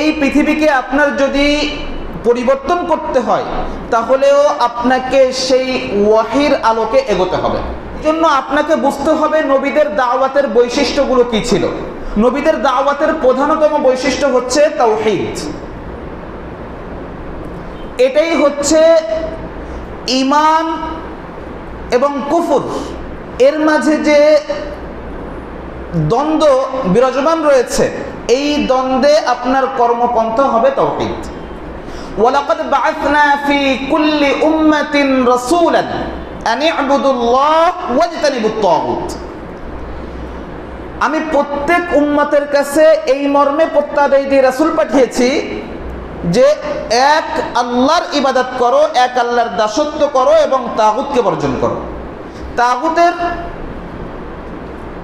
এই পৃথিবীকে আপনার যদি পরিবর্তন করতে হয়, তাহলেও আপনাকে সেই ওয়াহির আলোকে এগোতে হবে। জন্য আপনাকে বুঝতে হবে নবীদের দাওয়াতের বৈশিষ্ট্যগুলো কি ছিল। নবীদের দাওয়াতের প্রধানতম বৈশিষ্ট্য হচ্ছে তাওহিদ। এটাই হচ্ছে ইমান এবং কুফুর। এর মাঝে যে দ্বন্দ্ব বিরাজমান রয়েছে এই দ্বন্দ্বে আপনার কর্মপন্থা হবে তৌহিদ। ওয়ালাকাদ বাআথনা ফি কুল্লি উম্মাতিন রাসূলান আন ইবুদুল্লাহ ওয়াজতানিবুত তাগুত আমি প্রত্যেক উম্মতের কাছে এই মর্মে প্রত্যাদেশ দিয়ে রাসূল পাঠিয়েছি যে এক আল্লাহর ইবাদত করো, এক আল্লাহর দাসত্ব করো এবং তাগুতকে বর্জন করো। তাগুতের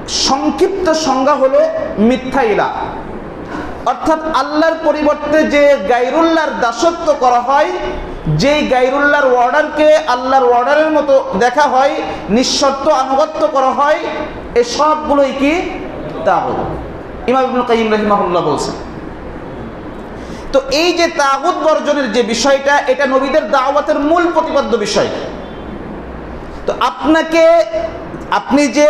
সংক্ষিপ্ত সংজ্ঞা হলো মিথ্যা ইলা। অর্থাৎ আল্লাহর পরিবর্তে যে গাইরুল্লাহর দাসত্ব করা হয়, যেই গাইরুল্লাহর অর্ডারকে আল্লাহর অর্ডারের মতো দেখা হয়, নিঃশর্ত আনুগত্য করা হয়, এ সবগুলোই কি? তাগুত। ইমাম ইবনুল কাইয়িম রাহিমাহুল্লাহ বলছেন। তো এই যে তাগুত বর্জনের যে বিষয়টা, এটা নবীদের দাওয়াতের মূল প্রতিপাদ্য বিষয়। তো আপনাকে আপনি যে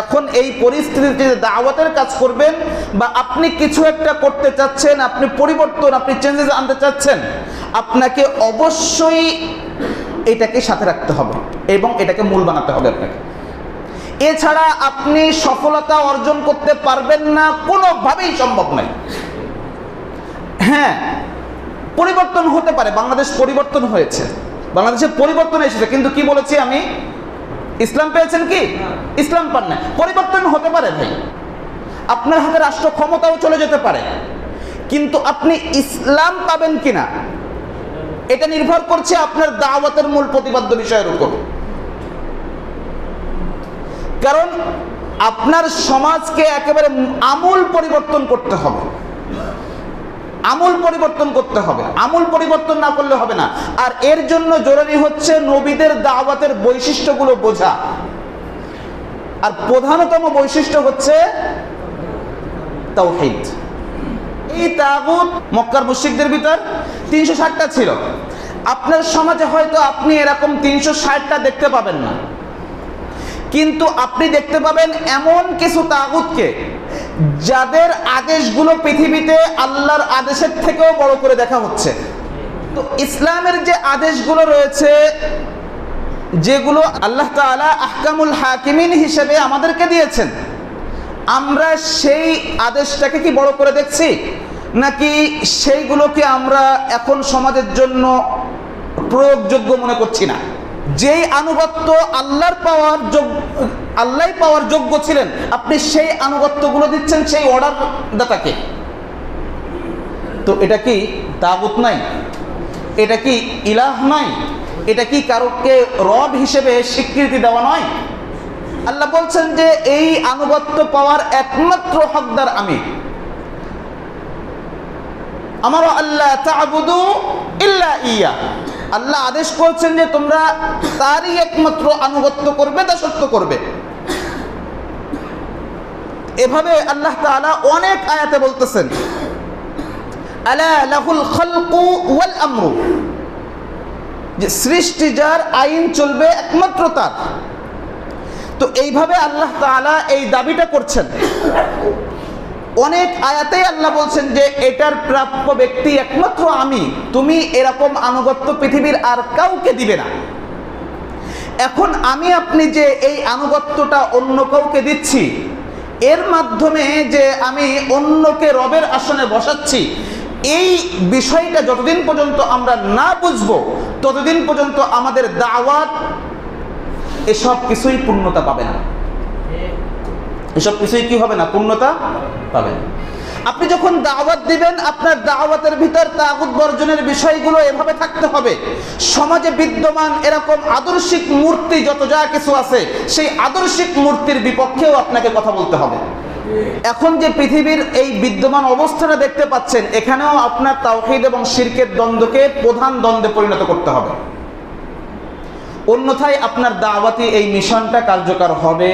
এখন এই পরিস্থিতিতে দাওয়াতের কাজ করবেন বা আপনি কিছু একটা করতে চাচ্ছেন, আপনি পরিবর্তন, আপনি চেঞ্জেস আনতে চাচ্ছেন, আপনাকে অবশ্যই এটাকে সাথে রাখতে হবে এবং এটাকে মূল বানাতে হবে আপনাকে। এছাড়া আপনি সফলতা অর্জন করতে পারবেন না, কোনোভাবেই সম্ভব নয়। হ্যাঁ পরিবর্তন হতে পারে, বাংলাদেশ পরিবর্তন হয়েছে। বাংলাদেশে পরিবর্তন এসেছে, কিন্তু কি বলেছি আমি? ইসলাম পেয়েছেন কি? ইসলাম পান না। পরিবর্তন হতে পারে ভাই। আপনার হাতে রাষ্ট্র ক্ষমতাও চলে যেতে পারে। কিন্তু আপনি ইসলাম পাবেন কিনা, এটা নির্ভর করছে আপনার দাওয়াতের মূল প্রতিপাদ্য বিষয়ের উপর। কারণ আপনার সমাজকে একেবারে আমূল পরিবর্তন করতে হবে। আমূল পরিবর্তন করতে হবে। আমূল পরিবর্তন না করলে হবে না। আর এর জন্য জরুরি হচ্ছে নবীদের দাওয়াতের বৈশিষ্ট্যগুলো বোঝা। আর প্রধানতম বৈশিষ্ট্য হচ্ছে তাওহীদ। এই তাগুত মক্কার মুশরিকদের ভিতর তিনশো ষাটটা ছিল। আপনার সমাজে হয়তো আপনি এরকম তিনশো ষাটটা দেখতে পাবেন না। কিন্তু আপনি দেখতে পাবেন এমন কিছু তাগুতকে যাদের আদেশগুলো পৃথিবীতে আল্লাহর আদেশের থেকেও বড় করে দেখা হচ্ছে। তো ইসলামের যে আদেশগুলো রয়েছে, যেগুলো আল্লাহ তাআলা আহকামুল হাকিমিন হিসেবে আমাদেরকে দিয়েছেন, আমরা সেই আদেশটাকে কি বড় করে দেখছি? নাকি সেইগুলোকে আমরা এখন সমাজের জন্য প্রয়োগযোগ্য মনে করছি না? যেই আনুগত্য আল্লাহর পাওয়ার আল্লাহ পাওয়ার যোগ্য ছিলেন, আপনি সেই আনুগত্যগুলো দিচ্ছেন সেই অর্ডার দাতাকে তো এটা কি তাগুত নাই? এটা কি ইলাহ নয় এটা কি কারোকে রব হিসেবে স্বীকৃতি দেওয়া নয়? আল্লাহ বলছেন যে এই আনুগত্য পাওয়ার একমাত্র হকদার আমি। আমারও আল্লাহ ইল্লা ইয়া। আল্লাহ আদেশ করছেন যে তোমরা তারই একমাত্র আনুগত্য করবে, দাসত্ব করবে। এভাবে আল্লাহ তাআলা অনেক আয়াতে বলতেছেন যে সৃষ্টি যার আইন চলবে একমাত্র তার। তো এইভাবে আল্লাহ তাআলা এই দাবিটা করছেন। অনেক আয়াতেই আল্লাহ বলছেন যে, এটার প্রাপ্য ব্যক্তি একমাত্র আমি। তুমি এরকম আনুগত্য পৃথিবীর আর কাউকে দিবে না। এখন আমি আপনি যে এই আনুগত্যটা অন্য কাউকে দিচ্ছি, এর মাধ্যমে যে আমি অন্যকে রবের আসনে বসাচ্ছি, এই বিষয়টা যতদিন পর্যন্ত আমরা না বুঝব, ততদিন পর্যন্ত আমাদের দাওয়াত এসব কিছুই পূর্ণতা পাবে না। এসব কিছুই কি হবে না? পূর্ণতা পাবেন আপনি যখন দাওয়াত দিবেন, আপনার দাওয়াতের ভিতর তাগুত বর্জনের বিষয়গুলো এভাবে থাকতে হবে। সমাজে বিদ্যমান এরকম আদর্শিক মূর্তি যত যা কিছু আছে, সেই আদর্শিক মূর্তির বিপক্ষেও আপনাকে কথা বলতে হবে। এখন যে পৃথিবীর এই বিদ্যমান অবস্থাটা দেখতে পাচ্ছেন, এখানেও আপনার তাওহিদ এবং শিরকের দ্বন্দ্বকে প্রধান দ্বন্দ্বে পরিণত করতে হবে। অন্যথায় আপনার দাওয়াতি এই মিশনটা কার্যকর হবে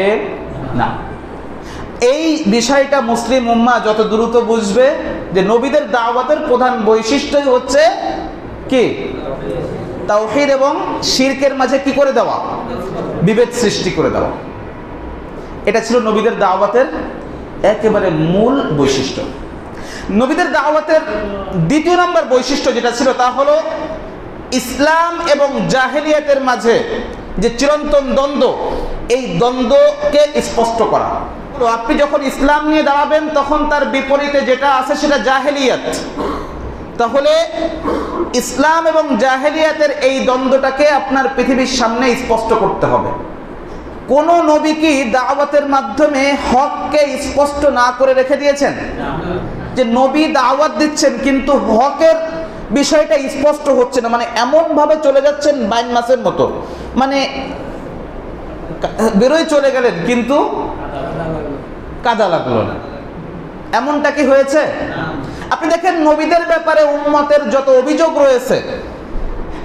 না। এই বিষয়টা মুসলিম উম্মা যত দ্রুত বুঝবে যে নবীদের দাওয়াতের প্রধান বৈশিষ্ট্যই হচ্ছে কি? তাওহিদ এবং শিরকের মাঝে কি করে দেওয়া? বিভেদ সৃষ্টি করে দেওয়া। এটা ছিল নবীদের দাওয়াতের একেবারে মূল বৈশিষ্ট্য। নবীদের দাওয়াতের দ্বিতীয় নম্বর বৈশিষ্ট্য যেটা ছিল তা হলো ইসলাম এবং জাহেলিয়াতের মাঝে যে চিরন্তন দ্বন্দ্ব, এই দ্বন্দ্বকে স্পষ্ট করা। তো আপনি যখন ইসলাম নিয়ে দাঁড়াবেন, তখন তার বিপরীতে যেটা আছে সেটা জাহেলিয়াত। তাহলে ইসলাম এবং জাহেলিয়াতের এই দ্বন্দ্বটাকে আপনার পৃথিবীর সামনে স্পষ্ট করতে হবে। কোন নবী কি দাওয়াতের মাধ্যমে হককে স্পষ্ট না করে রেখে দিয়েছেন? যে নবী দাওয়াত দিচ্ছেন, কিন্তু হকের বিষয়টা স্পষ্ট হচ্ছে না মানে এমন ভাবে চলে যাচ্ছেন বাইন মাসের মতো। মানে বেরোয় চলে গেলেন, কিন্তু কাদা লাগল না। এমনটা কি হয়েছে? আপনি দেখেন, নবীদের ব্যাপারে উম্মতের যত অভিযোগ রয়েছে,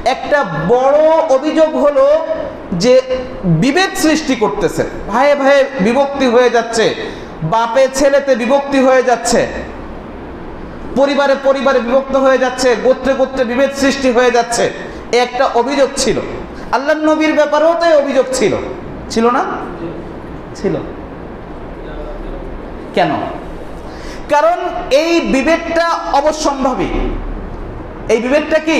একটা বড় অভিযোগ হলো যে বিভেদ সৃষ্টি করতেছে। ভাইয়ে ভাইয়ে বিভক্তি হয়ে যাচ্ছে, বাপে ছেলেতে বিভক্তি হয়ে যাচ্ছে, পরিবারে পরিবারে বিভক্ত হয়ে যাচ্ছে, গোত্রে গোত্রে বিভেদ সৃষ্টি হয়ে যাচ্ছে। একটা অভিযোগ ছিল। আল্লাহ নবীর ব্যাপারেও তো অভিযোগ ছিল। ছিল না? ছিল। কেন? কারণ এই বিভেদটা অবশ্যম্ভাবী এই বিভেদটা কি?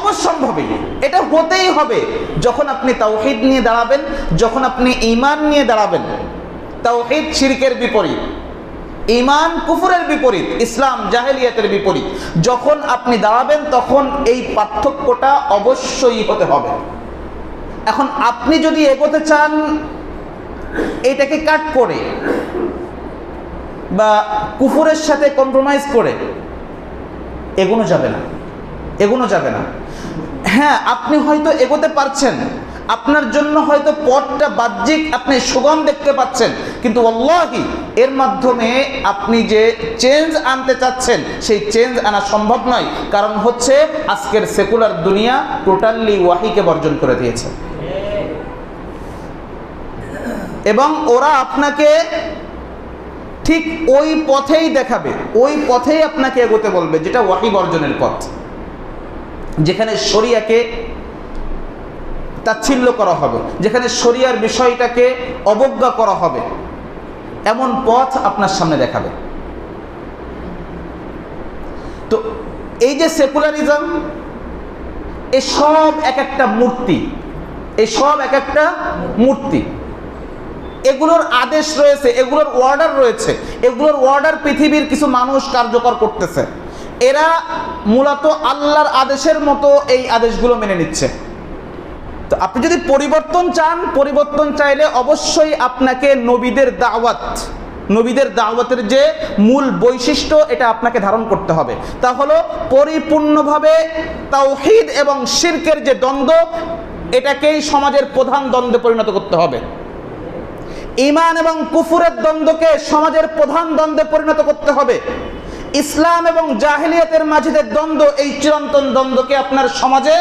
অবশ্যম্ভাবী এটা হতেই হবে যখন আপনি তাওহিদ নিয়ে দাঁড়াবেন, যখন আপনি ঈমান নিয়ে দাঁড়াবেন। তাওহিদ শিরকের বিপরীত। ঈমান কুফুরের বিপরীত, ইসলাম জাহেলিয়াতের বিপরীত। যখন আপনি দাঁড়াবেন, তখন এই পার্থক্যটা অবশ্যই হতে হবে। এখন আপনি যদি এগোতে চান, এটাকে কাট করে বা কুফুরের সাথে কম্প্রোমাইজ করে, এগোনো যাবে না, এগোনো যাবে না। হ্যাঁ আপনি হয়তো এগোতে পারছেন, আপনার জন্য হয়তো পথটা বাহ্যিক, আপনি সুগম দেখতে পাচ্ছেন, কিন্তু অল্লাহি এর মাধ্যমে আপনি যে চেঞ্জ আনতে চাচ্ছেন, সেই চেঞ্জ আনা সম্ভব নয়, কারণ হচ্ছে আজকের সেকুলার দুনিয়া টোটালি ওয়াহিকে বর্জন করে দিয়েছে। এবং ওরা আপনাকে ঠিক ওই পথেই দেখাবে, ওই পথেই আপনাকে এগোতে বলবে, যেটা ওয়াহি বর্জনের পথ। যেখানে শরিয়াকে তাচ্ছিল্য করা হবে, যেখানে শরিয়ার বিষয়টাকে অবজ্ঞা করা হবে, এমন পথ আপনার সামনে দেখাবে। তো এই যে সেকুলারিজম সব এক একটা মূর্তি এই সব এক একটা মূর্তি। এগুলোর আদেশ রয়েছে, এগুলোর অর্ডার রয়েছে, এগুলোর অর্ডার পৃথিবীর কিছু মানুষ কার্যকর করতেছে। এরা মূলত আল্লাহর আদেশের মতো এই আদেশগুলো মেনে নিচ্ছে। তো আপনি যদি পরিবর্তন চান, পরিবর্তন চাইলে অবশ্যই আপনাকে নবীদের দাওয়াত, নবীদের দাওয়াতের যে মূল বৈশিষ্ট্য এটা আপনাকে ধারণ করতে হবে। তা হলো পরিপূর্ণভাবে তাওহিদ এবং শিরকের যে দ্বন্দ্ব, এটাকেই সমাজের প্রধান দ্বন্দ্বে পরিণত করতে হবে। ইমান এবং কুফুরের দ্বন্দ্বকে সমাজের প্রধান দ্বন্দ্বে পরিণত করতে হবে। ইসলাম এবং জাহিলিয়াতের মাঝিদের দ্বন্দ্ব, এই চিরন্তন দ্বন্দ্বকে আপনার সমাজে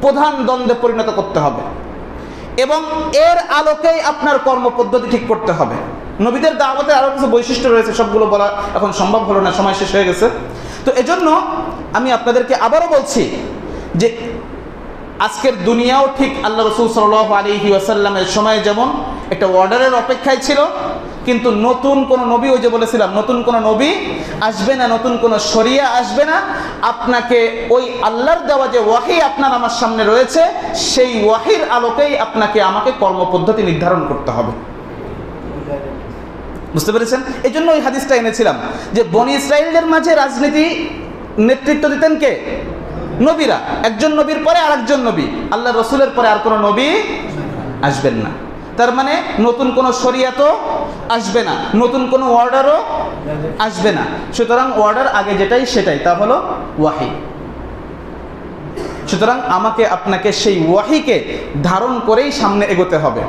প্রধান দ্বন্দ্বে পরিণত করতে হবে। এবং এর আলোকেই আপনার কর্মপদ্ধতি ঠিক করতে হবে। নবীদের দাওয়াতের আরও কিছু বৈশিষ্ট্য রয়েছে, সবগুলো বলা এখন সম্ভব হলো না, সময় শেষ হয়ে গেছে। তো এজন্য আমি আপনাদেরকে আবারও বলছি যে আজকের দুনিয়াও ঠিক আল্লাহ রসুল সাল আলী ওয়াসাল্লামের সময় যেমন একটা অর্ডারের অপেক্ষায় ছিল, কিন্তু নতুন কোন নবী ওই যে বলেছিলাম, নতুন কোন নবী আসবে না, নতুন কোন শরিয়া আসবে না। আপনাকে ওই আল্লাহর দেওয়া যে ওয়াহি আপনার আমার সামনে রয়েছে, সেই ওয়াহির আলোকেই আপনাকে আমাকে কর্মপদ্ধতি নির্ধারণ করতে হবে। বুঝতে পেরেছেন? এই জন্য ওই হাদিসটা এনেছিলাম যে বনি ইসরায়েলদের মাঝে রাজনীতি নেতৃত্ব দিতেন কে? নবীরা। একজন নবীর পরে আরেকজন নবী। আল্লাহ রসুলের পরে আর কোনো নবী আসবেন না। তার মানে নতুন কোনো শরিয়াতও আসবে না, নতুন কোনো অর্ডারও আসবে না। সুতরাং অর্ডার আগে যেটাই সেটাই, তা হলো ওয়াহি। সুতরাং আমাকে আপনাকে সেই ওয়াহিকে ধারণ করেই সামনে এগোতে হবে।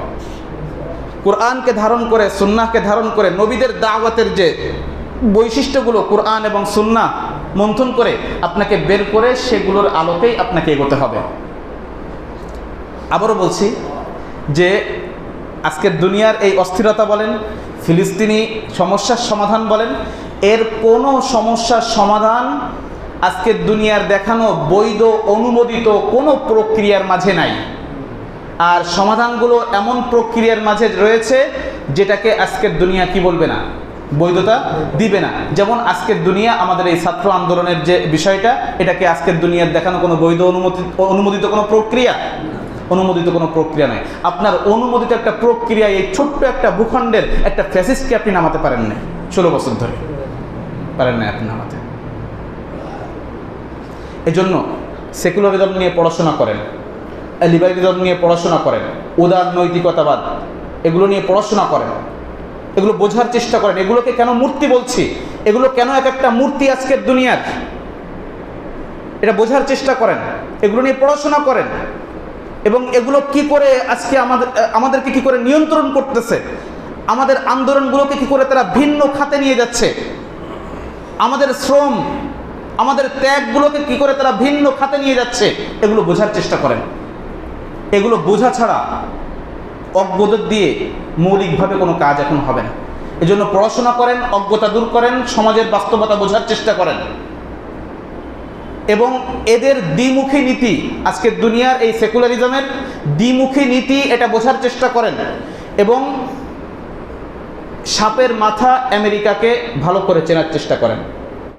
কোরআনকে ধারণ করে, সুন্নাহকে ধারণ করে, নবীদের দাওয়াতের যে বৈশিষ্ট্যগুলো কোরআন এবং সুন্না মন্থন করে আপনাকে বের করে সেগুলোর আলোকেই আপনাকে এগোতে হবে। আবারও বলছি যে আজকের দুনিয়ার এই অস্থিরতা বলেন, ফিলিস্তিনি সমস্যার সমাধান বলেন, এর কোনো সমস্যার সমাধান আজকের দুনিয়ার দেখানো বৈধ অনুমোদিত কোনো প্রক্রিয়ার মাঝে নাই। আর সমাধানগুলো এমন প্রক্রিয়ার মাঝে রয়েছে যেটাকে আজকের দুনিয়া কি বলবে না? বৈধতা দিবে না। যেমন আজকের দুনিয়া আমাদের এই ছাত্র আন্দোলনের যে বিষয়টা, এটাকে আজকের দুনিয়ার দেখানো কোনো বৈধ অনুমতি অনুমোদিত কোনো প্রক্রিয়া অনুমোদিত কোনো প্রক্রিয়া নয় আপনার অনুমোদিত একটা প্রক্রিয়া এই ছোট্ট একটা ভূখণ্ডের একটা ফ্যাসিস্টকে আপনি নামাতে পারেন না ষোলো বছর ধরে। পারেন না আপনি নামাতে। এই এজন্য সেকুলারিজম নিয়ে পড়াশোনা করেন লিবারিজম নিয়ে পড়াশোনা করেন, উদার নৈতিকতাবাদ, এগুলো নিয়ে পড়াশোনা করেন। এগুলো বোঝার চেষ্টা করেন। এগুলোকে কেন মূর্তি বলছি? এগুলো কেন এক একটা মূর্তি আজকের দুনিয়ার? এটা বোঝার চেষ্টা করেন। এগুলো নিয়ে পড়াশোনা করেন। এবং এগুলো কি করে আজকে আমাদের আমাদেরকে কি করে নিয়ন্ত্রণ করতেছে? আমাদের আন্দোলনগুলোকে কি করে তারা ভিন্ন খাতে নিয়ে যাচ্ছে? আমাদের শ্রম, আমাদের ত্যাগগুলোকে কি করে তারা ভিন্ন খাতে নিয়ে যাচ্ছে? এগুলো বোঝার চেষ্টা করেন। এগুলো বোঝা ছাড়া অজ্ঞদের দিয়ে মৌলিকভাবে কোনো কাজ এখন হবে না। এজন্য পড়াশোনা করেন, অজ্ঞতা দূর করেন, সমাজের বাস্তবতা বোঝার চেষ্টা করেন। এবং এদের দ্বিমুখী নীতি আজকে দুনিয়ার এই সেকুলারিজমের দ্বিমুখী নীতি এটা বোঝার চেষ্টা করেন এবং সাপের মাথা আমেরিকাকে ভালো করে চেনার চেষ্টা করেন।